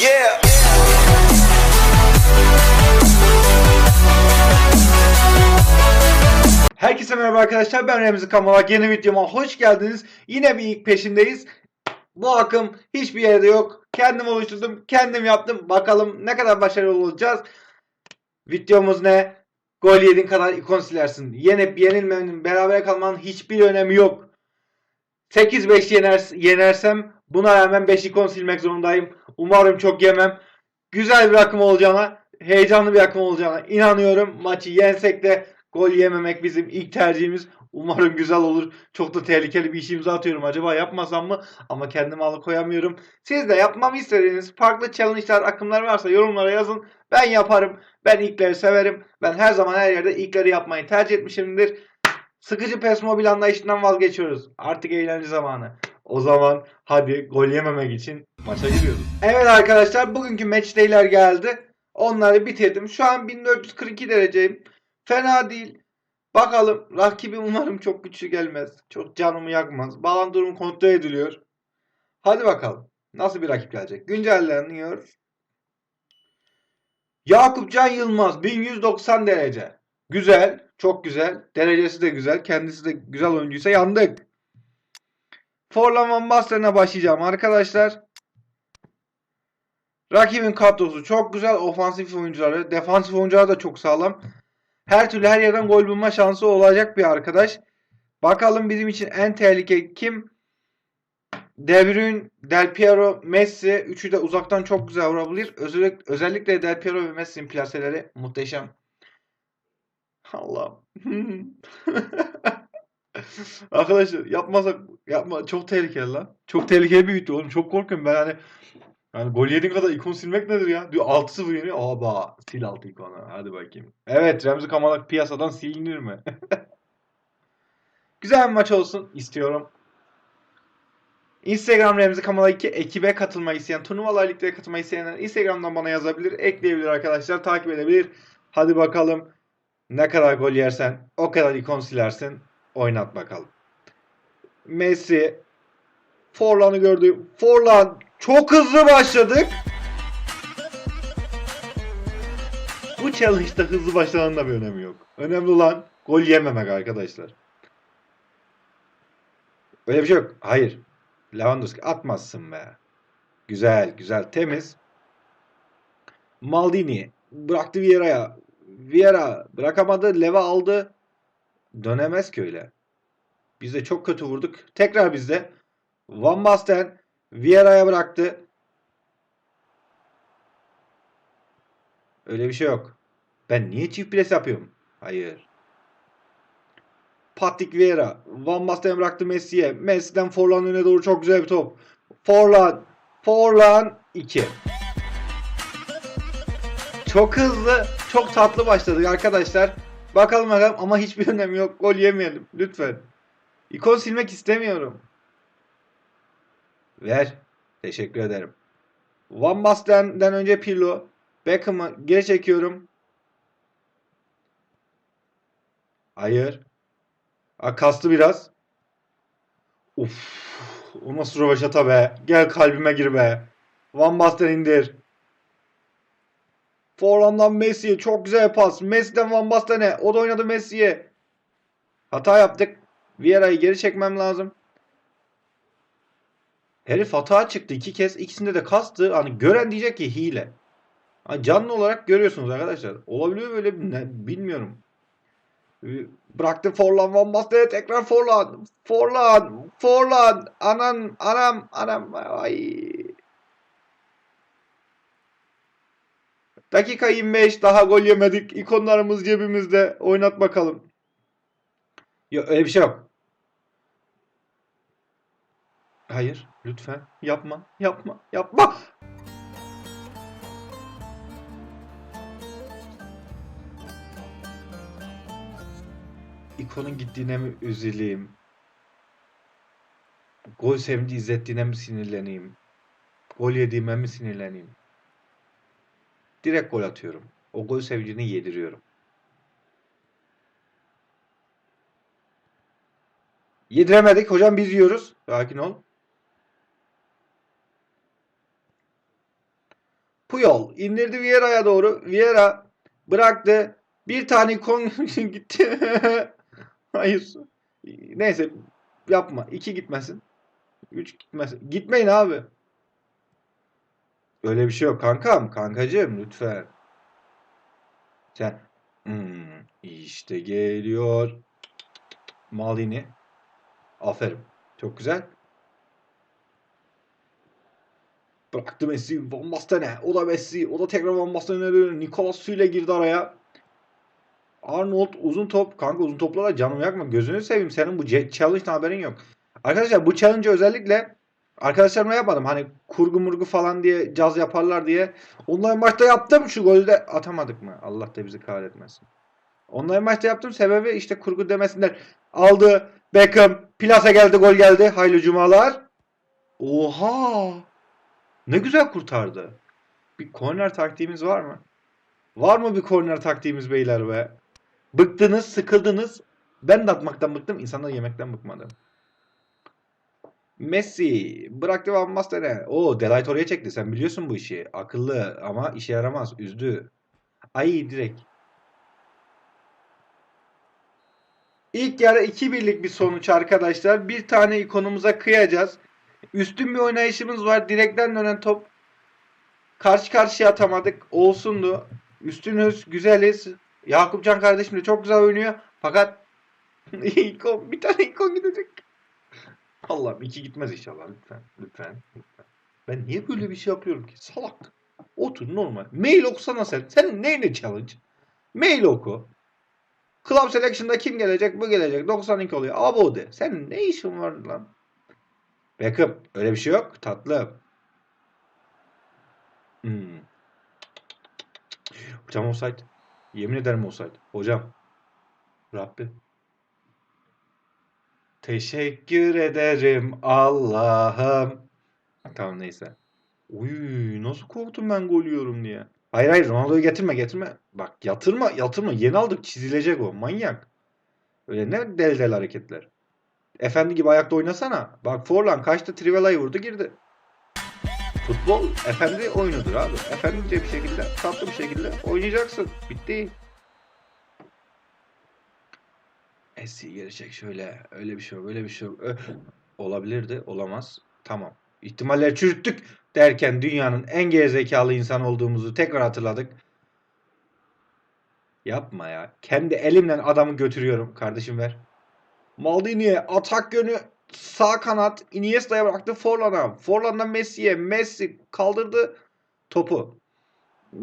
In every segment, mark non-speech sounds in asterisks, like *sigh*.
Yeah. Herkese merhaba arkadaşlar ben Remzi Kamalak yeni videoma hoş geldiniz. Yine bir ilk peşindeyiz. Bu akım hiçbir yerde yok. Kendim oluşturdum, kendim yaptım. Bakalım ne kadar başarılı olacağız. Videomuz ne? Gol yediğin kadar ikon silersin. Yenip yenilmenin, beraber kalmanın hiçbir önemi yok. 8-5 yener, yenersem buna rağmen 5 ikon silmek zorundayım. Umarım çok yemem. Güzel bir akım olacağına, heyecanlı bir akım olacağına inanıyorum. Maçı yensek de Gol yememek bizim ilk tercihimiz. Umarım güzel olur. Çok da tehlikeli bir işe imza atıyorum. Acaba yapmasam mı? Ama kendimi alıkoyamıyorum. Siz de yapmamı istediğiniz farklı challenge'lar, akımlar varsa yorumlara yazın. Ben yaparım. Ben ilkleri severim. Ben her zaman her yerde ilkleri yapmayı tercih etmişimdir. Sıkıcı PES mobil anlayışından vazgeçiyoruz. Artık eğlence zamanı. O zaman hadi gol yememek için maça giriyoruz. Evet arkadaşlar bugünkü matchday'ler geldi. Onları bitirdim. Şu an 1442 dereceyim. Fena değil. Bakalım rakibim umarım çok güçlü gelmez. Çok canımı yakmaz. Bağlan durum kontrol ediliyor. Hadi bakalım. Nasıl bir rakip gelecek? Güncelleniyor. Yakup Can Yılmaz 1190 derece. Güzel. Çok güzel. Derecesi de güzel. Kendisi de güzel oyuncuysa yandık. Forlan Van Basten'e başlayacağım arkadaşlar. Rakibin kadrosu çok güzel. Ofansif oyuncuları. Defansif oyuncular da çok sağlam. Her türlü her yerden gol bulma şansı olacak bir arkadaş. Bakalım bizim için en tehlike kim? De Bruyne, Del Piero, Messi. Üçü de uzaktan çok güzel vurabilir. Özellikle, özellikle Del Piero ve Messi'nin plaseleri muhteşem. Allah'ım. *laughs* *laughs* Arkadaşlar yapmasak yapma çok tehlikeli lan. Çok tehlikeli video oğlum. Çok korkuyorum ben hani yani gol yediğin kadar ikon silmek nedir ya? Diyor 6-0 yeniyor. Aba sil 6 ikonu. Hadi bakayım. Evet Remzi Kamalak piyasadan silinir mi? *laughs* Güzel bir maç olsun istiyorum. Instagram Remzi Kamalak 2 ekibe katılmayı isteyen, turnuvalar liglere katılmayı isteyenler Instagram'dan bana yazabilir, ekleyebilir arkadaşlar, takip edebilir. Hadi bakalım ne kadar gol yersen o kadar ikon silersin. Oynat bakalım. Messi Forlan'ı gördü. Forlan çok hızlı başladık. Bu challenge'da hızlı başlamanın da bir önemi yok. Önemli olan gol yememek arkadaşlar. Öyle bir şey yok. Hayır. Lewandowski atmazsın be. Güzel, güzel, temiz. Maldini bıraktı Vieira'ya. Vieira bırakamadı, Leva aldı. Dönemez ki öyle. Biz de çok kötü vurduk. Tekrar bizde. Van Basten Vieira'ya bıraktı. Öyle bir şey yok. Ben niye çift pres yapıyorum? Hayır. Patrick Vieira. Van Basten bıraktı Messi'ye. Messi'den Forlan öne doğru çok güzel bir top. Forlan. Forlan 2. Çok hızlı, çok tatlı başladık arkadaşlar. Bakalım bakalım ama hiçbir *laughs* önemi yok. Gol yemeyelim lütfen. İkon silmek istemiyorum. Ver. Teşekkür ederim. Van Basten'den önce Pirlo. Beckham'ı geri çekiyorum. Hayır. A, kastı biraz. Uf. O nasıl röveşata be. Gel kalbime gir be. Van Basten indir. Forlan'dan Messi'ye çok güzel pas. Messi'den Van Basten'e. O da oynadı Messi'ye. Hata yaptık. Vieira'yı geri çekmem lazım. Herif hata çıktı iki kez. İkisinde de kastı. Hani gören diyecek ki hile. Hani canlı olarak görüyorsunuz arkadaşlar. Olabiliyor böyle ne, bilmiyorum. Bıraktı Forlan Van Basten'e tekrar Forlan. Forlan. Forlan. Anan. Anam. Anam. Ay. Dakika 25 daha gol yemedik. İkonlarımız cebimizde. Oynat bakalım. Yok öyle bir şey yok. Hayır. Lütfen. Yapma. Yapma. Yapma. İkonun gittiğine mi üzüleyim? Gol sevinci izlettiğine mi sinirleneyim? Gol yediğime mi sinirleneyim? Direkt gol atıyorum. O gol sevincini yediriyorum. Yediremedik. Hocam biz yiyoruz. Sakin ol. Puyol indirdi Vieira'ya doğru. Vieira bıraktı. Bir tane ikon *laughs* gitti. *laughs* Hayır. Neyse yapma. İki gitmesin. Üç gitmesin. Gitmeyin abi. Öyle bir şey yok kankam. Kankacığım lütfen. Sen hmm, işte geliyor. Malini. Aferin. Çok güzel. Bıraktı Messi. Van Basten'e. O da Messi. O da tekrar Van Basten'e dönüyor. Nicolas Süle girdi araya. Arnold uzun top. Kanka uzun toplara canım yakma. Gözünü seveyim. Senin bu challenge'dan haberin yok. Arkadaşlar bu challenge'ı özellikle arkadaşlarıma yapmadım. Hani kurgu murgu falan diye caz yaparlar diye. Online maçta yaptım. Şu golü de atamadık mı? Allah da bizi kahretmesin. Online maçta yaptım. Sebebi işte kurgu demesinler. Aldı. Beckham. Plasa geldi. Gol geldi. Hayırlı cumalar. Oha. Ne güzel kurtardı. Bir korner taktiğimiz var mı? Var mı bir korner taktiğimiz beyler be? Bıktınız, sıkıldınız. Ben de atmaktan bıktım. insanlar yemekten bıkmadı. Messi bıraktı Van Basten'e. O Delight oraya çekti. Sen biliyorsun bu işi. Akıllı ama işe yaramaz. Üzdü. Ay direkt. İlk yarı 2-1'lik bir sonuç arkadaşlar. Bir tane ikonumuza kıyacağız. Üstün bir oynayışımız var. Direkten dönen top. Karşı karşıya atamadık. Olsundu. Üstünüz, güzeliz. Yakupcan kardeşim de çok güzel oynuyor. Fakat *laughs* ikon, bir tane ikon gidecek. Allah'ım iki gitmez inşallah lütfen. Lütfen. lütfen. Ben niye böyle bir şey yapıyorum ki? Salak. Otur normal. Mail okusana sen. Senin neyine challenge? Mail oku. Club Selection'da kim gelecek? Bu gelecek. 92 oluyor. Abo de. Senin ne işin var lan? Beckham. Öyle bir şey yok. Tatlı. Hmm. Hocam offside. Yemin ederim offside. Hocam. Rabbim. Teşekkür ederim Allah'ım. Tamam neyse. Uy nasıl korktum ben gol yiyorum diye. Hayır hayır Ronaldo'yu getirme getirme. Bak yatırma yatırma. Yeni aldık çizilecek o. Manyak. Öyle ne del del hareketler. Efendi gibi ayakta oynasana. Bak Forlan kaçtı Trivela'yı vurdu girdi. Futbol efendi oyunudur abi. Efendice bir şekilde, tatlı bir şekilde oynayacaksın. Bitti. Messi geri çek şöyle. Öyle bir şey yok, öyle bir şey yok. Öh. Olabilirdi, olamaz. Tamam. İhtimalleri çürüttük derken dünyanın en gerizekalı insan olduğumuzu tekrar hatırladık. Yapma ya. Kendi elimle adamı götürüyorum. Kardeşim ver. Maldini'ye atak yönü sağ kanat Iniesta'ya bıraktı Forlan'a. Forlan'dan Messi'ye. Messi kaldırdı topu. *laughs*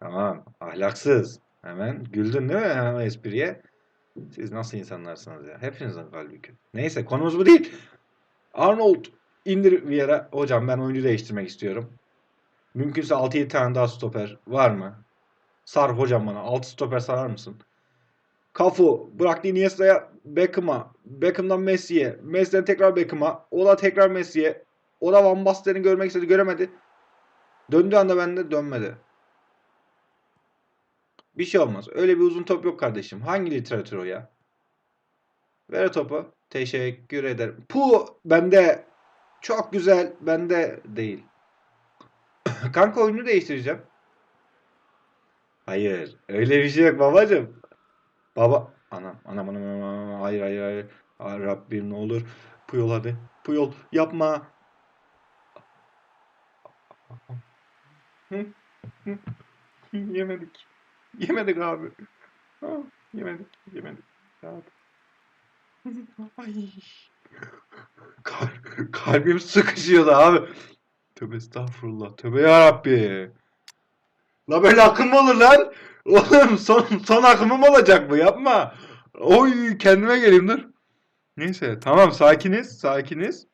tamam. Ahlaksız. Hemen güldün değil mi hemen espriye? Siz nasıl insanlarsınız ya? Hepinizin kalbi kötü. Neyse konumuz bu değil. Arnold indir yere. Hocam ben oyuncu değiştirmek istiyorum. Mümkünse 6-7 tane daha stoper var mı? Sar hocam bana. 6 stoper sarar mısın? Cafu bıraktı Iniesta'ya Beckham'a. Beckham'dan Messi'ye. Messi'den tekrar Beckham'a. O da tekrar Messi'ye. O da Van Basten'i görmek istedi. Göremedi. Döndüğü anda bende dönmedi. Bir şey olmaz. Öyle bir uzun top yok kardeşim. Hangi literatür o ya? Ver topu. Teşekkür ederim. Pu bende çok güzel. Bende değil. *coughs* Kanka oyunu değiştireceğim. Hayır. Öyle bir şey yok babacım. Baba. Anam. Anam anam anam. Hayır hayır hayır. Ay, Rabbim ne olur. Puyol hadi. Puyol yapma. Yemedik. *laughs* Yemedik abi. Ha, yemedik. Yemedik. Abi. Ay. Kal kalbim sıkışıyordu abi. Tövbe estağfurullah. Tövbe yarabbi. La böyle akım mı olur lan? Oğlum son, son akımım olacak bu yapma. Oy kendime geleyim dur. Neyse tamam sakiniz sakiniz.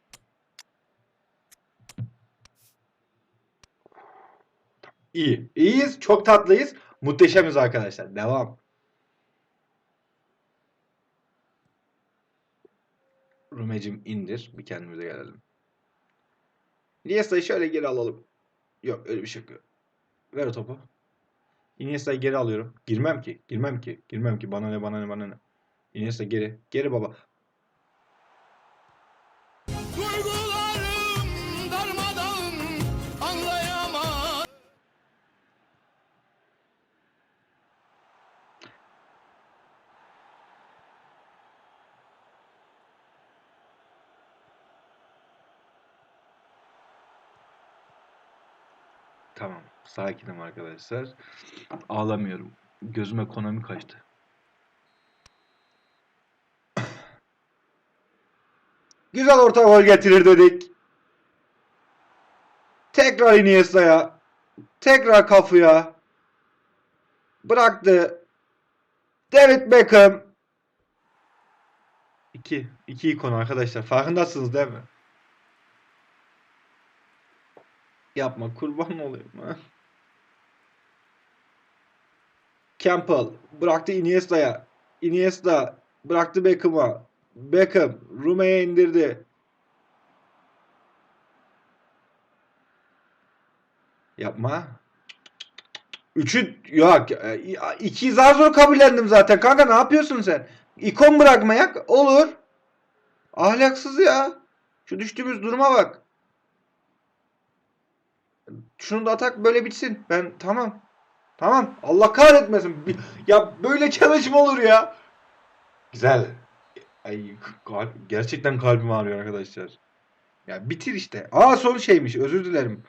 İyi. İyiyiz. Çok tatlıyız. Muhteşemiz arkadaşlar. Devam. Rumecim indir. Bir kendimize gelelim. Iniesta'yı şöyle geri alalım. Yok öyle bir şey yok. Ver o topu. Iniesta'yı geri alıyorum. Girmem ki. Girmem ki. Girmem ki. Bana ne bana ne bana ne. Iniesta geri. Geri baba. Sakinim arkadaşlar. Ağlamıyorum. Gözüme Konami kaçtı. *coughs* Güzel orta gol getirir dedik. Tekrar Iniesta'ya. Tekrar kafaya. Bıraktı. David Beckham. 2. 2 ikon arkadaşlar. Farkındasınız değil mi? Yapma kurban olayım ha. Campbell bıraktı Iniesta'ya. Iniesta bıraktı Beckham'a. Beckham Rume'ye indirdi. Yapma. Üçü yok. e, İkiyi zar zor kabullendim zaten. Kanka ne yapıyorsun sen? İkon bırakmayak olur. Ahlaksız ya. Şu düştüğümüz duruma bak. Şunu da atak böyle bitsin. Ben tamam. Tamam. Allah kahretmesin. Ya böyle çalışma olur ya. Güzel. Ay kalp, gerçekten kalbim ağrıyor arkadaşlar. Ya bitir işte. Aa son şeymiş. Özür dilerim.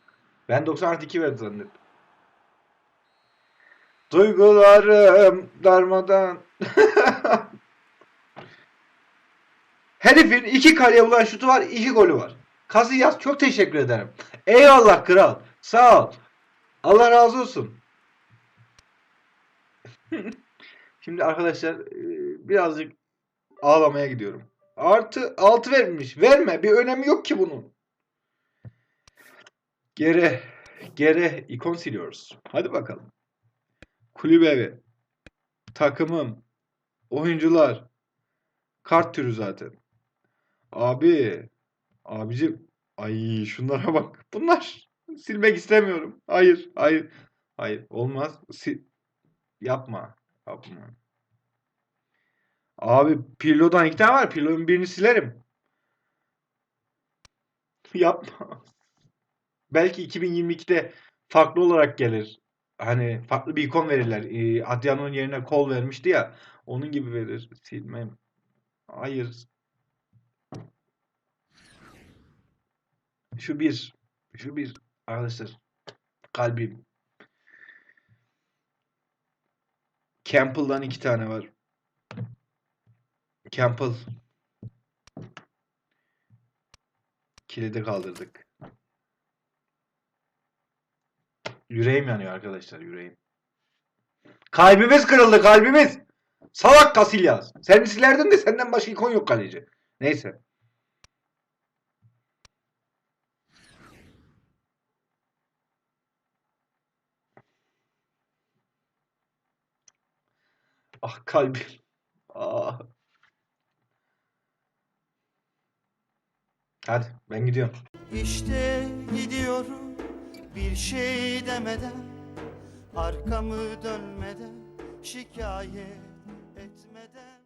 Ben 90 artı 2 verdi zannettim. Duygularım darmadan. *laughs* Herifin iki kaleye bulan şutu var, iki golü var. Casillas çok teşekkür ederim. Eyvallah kral. Sağ ol. Allah razı olsun. Şimdi arkadaşlar e, birazcık ağlamaya gidiyorum. Artı 6 vermiş. Verme. Bir önemi yok ki bunun. Geri geri ikon siliyoruz. Hadi bakalım. Evi. Takımım. Oyuncular. Kart türü zaten. Abi. Abicim. Ay şunlara bak. Bunlar. Silmek istemiyorum. Hayır. Hayır. Hayır. Olmaz. Sil yapma. Yapma. Abi Pirlo'dan iki tane var. Pirlo'nun birini silerim. *laughs* Yapma. Belki 2022'de farklı olarak gelir. Hani farklı bir ikon verirler. Ee, Adriano'nun yerine kol vermişti ya. Onun gibi verir. Silmem. Hayır. Şu bir. Şu bir. Arkadaşlar. Kalbim. Campbell'dan iki tane var. Campbell. Kilidi kaldırdık. Yüreğim yanıyor arkadaşlar yüreğim. Kalbimiz kırıldı kalbimiz. Salak Casillas. Sen silerdin de senden başka ikon yok kaleci. Neyse. Ah kalbim. Ah. Hadi ben gidiyorum. İşte gidiyorum bir şey demeden Arkamı dönmeden şikayet etmeden